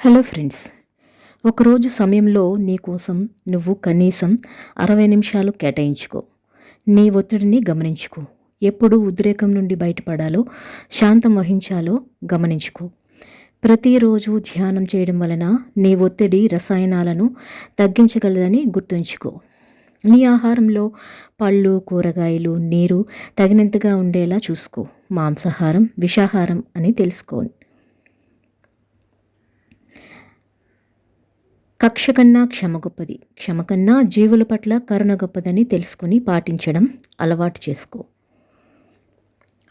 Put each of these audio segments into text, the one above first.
Hello friends ఒకరోజు సమయంలో నీ కోసం నువ్వు కనీసం అరవై నిమిషాలు కేటాయించుకో. నీ ఒత్తిడిని గమనించుకో. ఎప్పుడు ఉద్రేకం నుండి బయటపడాలో శాంతం వహించాలో గమనించుకో. ప్రతిరోజు ధ్యానం చేయడం వలన నీ ఒత్తిడి రసాయనాలను తగ్గించగలదని గుర్తుంచుకో. నీ ఆహారంలో పళ్ళు కూరగాయలు నీరు తగినంతగా ఉండేలా చూసుకో. మాంసాహారం విషాహారం అని తెలుసుకోండి. కక్ష కన్నా క్షమ గొప్పది క్షమ కన్నా జీవుల పట్ల కరుణ గొప్పదని తెలుసుకుని పాటించడం అలవాటు చేసుకో.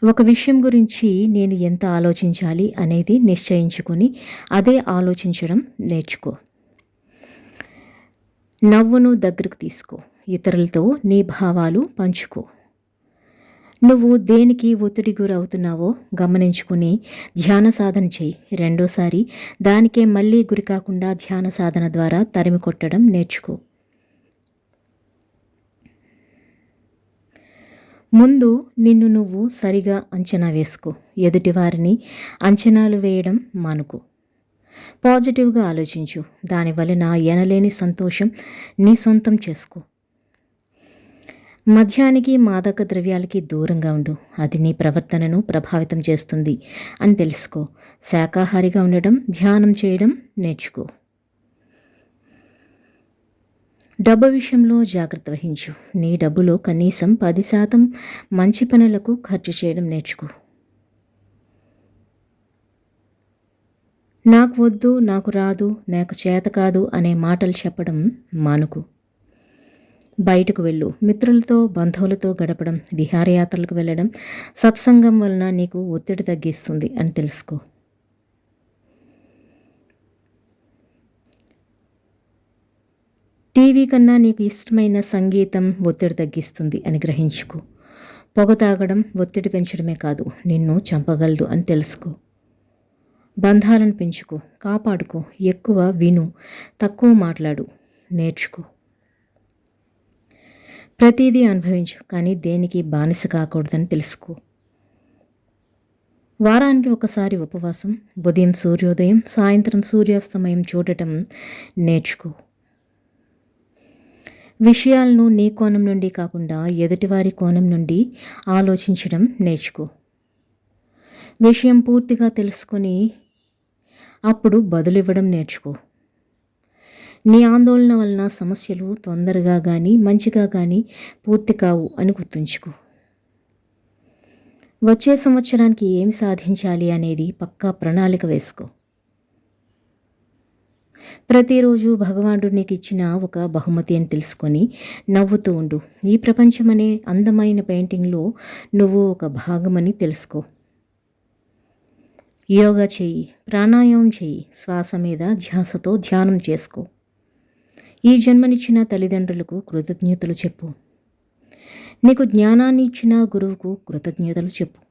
ఒక విషయం గురించి నేను ఎంత ఆలోచించాలి అనేది నిశ్చయించుకొని అదే ఆలోచించడం నేర్చుకో. నవ్వును దగ్గరకు తీసుకో. ఇతరులతో నీ భావాలు పంచుకో. నువ్వు దేనికి ఒత్తిడి గురవుతున్నావో గమనించుకుని ధ్యాన సాధన చేయి. రెండోసారి దానికే మళ్ళీ గురి కాకుండా ధ్యాన సాధన ద్వారా తరిమి కొట్టడం నేర్చుకో. ముందు నిన్ను నువ్వు సరిగా అంచనా వేసుకో. ఎదుటివారిని అంచనాలు వేయడం మానుకో. పాజిటివ్గా ఆలోచించు. దానివలన ఎనలేని సంతోషం నీ సొంతం చేసుకో. మద్యానికి మాదక ద్రవ్యాలకి దూరంగా ఉండు. అది నీ ప్రవర్తనను ప్రభావితం చేస్తుంది. అని తెలుసుకో. శాకాహారిగా ఉండడం ధ్యానం చేయడం నేర్చుకో. డబ్బు విషయంలో జాగ్రత్త వహించు. నీ డబ్బులో కనీసం పది శాతం మంచి పనులకు ఖర్చు చేయడం నేర్చుకో. నాకు వద్దు నాకు రాదు నాకు చేత కాదు అనే మాటలు చెప్పడం మానుకు. బయటకు వెళ్ళు. మిత్రులతో బంధువులతో గడపడం విహారయాత్రలకు వెళ్ళడం సత్సంగం వలన నీకు ఒత్తిడి తగ్గిస్తుంది అని తెలుసుకో. టీవీ కన్నా నీకు ఇష్టమైన సంగీతం ఒత్తిడి తగ్గిస్తుంది అని గ్రహించుకో. పొగ తాగడం ఒత్తిడి పెంచడమే కాదు నిన్ను చంపగలదు అని తెలుసుకో. బంధాలను పెంచుకో కాపాడుకో ఎక్కువ విను తక్కువ మాట్లాడు నేర్చుకో. ప్రతిదీ అనుభవించు కానీ దేనికి బానిస కాకూడదని తెలుసుకో. వారానికి ఒకసారి ఉపవాసం ఉదయం సూర్యోదయం సాయంత్రం సూర్యాస్తమయం చూడటం నేర్చుకో. విషయాలను నీ కోణం నుండి కాకుండా ఎదుటివారి కోణం నుండి ఆలోచించడం నేర్చుకో. విషయం పూర్తిగా తెలుసుకొని అప్పుడు బదులివ్వడం నేర్చుకో. నీ ఆందోళన వలన సమస్యలు తొందరగా కానీ మంచిగా కానీ పూర్తి కావు అని గుర్తుంచుకో. వచ్చే సంవత్సరానికి ఏమి సాధించాలి అనేది పక్కా ప్రణాళిక వేసుకో. ప్రతిరోజు భగవానుడు నీకు ఇచ్చిన ఒక బహుమతి అని తెలుసుకొని నవ్వుతూ ఉండు. ఈ ప్రపంచం అనే అందమైన పెయింటింగ్లో నువ్వు ఒక భాగమని తెలుసుకో. యోగా చెయ్యి ప్రాణాయామం చెయ్యి శ్వాస మీద ధ్యాసతో ధ్యానం చేసుకో. ఈ జన్మనిచ్చిన తల్లిదండ్రులకు కృతజ్ఞతలు చెప్పు. నీకు జ్ఞానాన్ని ఇచ్చిన గురువుకు కృతజ్ఞతలు చెప్పు.